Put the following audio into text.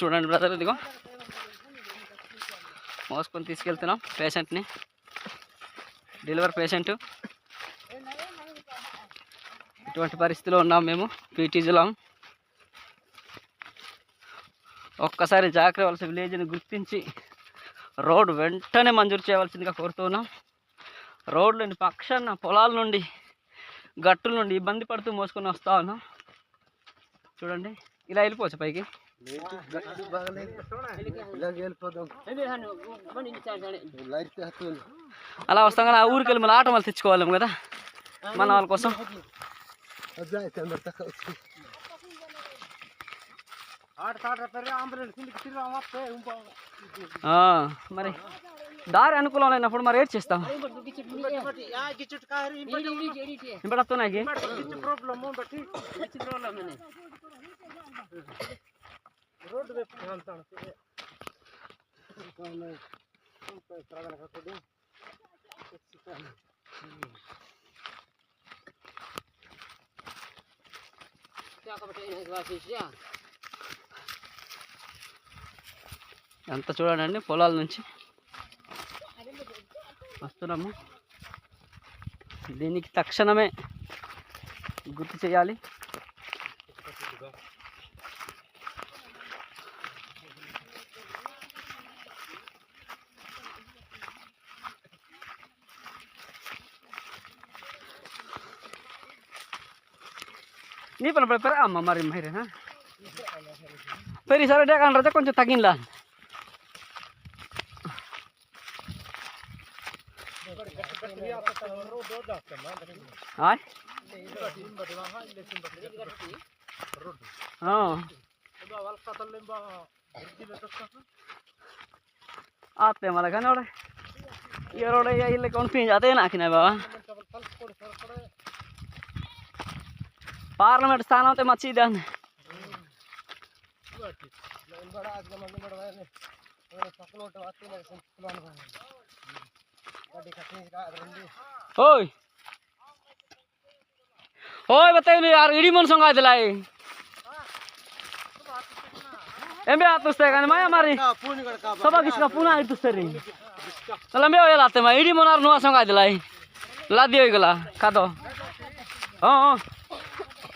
చూడండి బ్రదర్ ఇదిగో. మోసుకొని తీసుకెళ్తున్నాం పేషెంట్ని డెలివరీ పేషెంట్ ఇటువంటి పరిస్థితిలో ఉన్నాం మేము పీటీజీలో ఒక్కసారి జాగ్రత్త వలస విలేజ్ని గుర్తించి రోడ్ వెంటనే మంజూరు చేయవలసిందిగా కోరుతున్నాం. రోడ్లని పక్షాన పొలాల నుండి గట్టుల నుండి ఇబ్బంది పడుతూ మోసుకొని వస్తా ఉన్నాం. చూడండి ఇలా వెళ్ళిపోవచ్చు పైకి. అలా వస్తాం కానీ ఆ ఊరికి వెళ్ళి మళ్ళీ ఆటో మళ్ళీ తెచ్చుకోవాలేము కదా? మన వాళ్ళ కోసం. ఆ, మరి దారి అనుకూలం లేనప్పుడు మరి ఏడ్ చేస్తాం? ఇప్పుడు వస్తున్నాయి ఎంత చూడండి పొలాల నుంచి వస్తున్నాము. దీనికి తక్షణమే గుర్తు చేయాలి. Hindi pala pala pera ama mari mahir ha. Peri sare dia kan raja konco tagin lah. Hai. Oh. आते मला खाना ओडे यार ओडे या इल्ले कौन पी जाते ना खिना बाबा ಪಾರ್ಲಿಮೆಂಟ್ ಸ್ಥಾನ ಮಚ್ಚಿದ್ದಾನೆ ಓಯ್ ओए। बताइए नहीं यार, इडी मन संग आए दिलाए एम बे आत तुस्ते का तो मैं हमारी सब किसका पुना आई तुस्ते रही मैं ये लाते मैं इडी मन और नुआ संग दिलाए ला दियो गला खा दो हाँ हाँ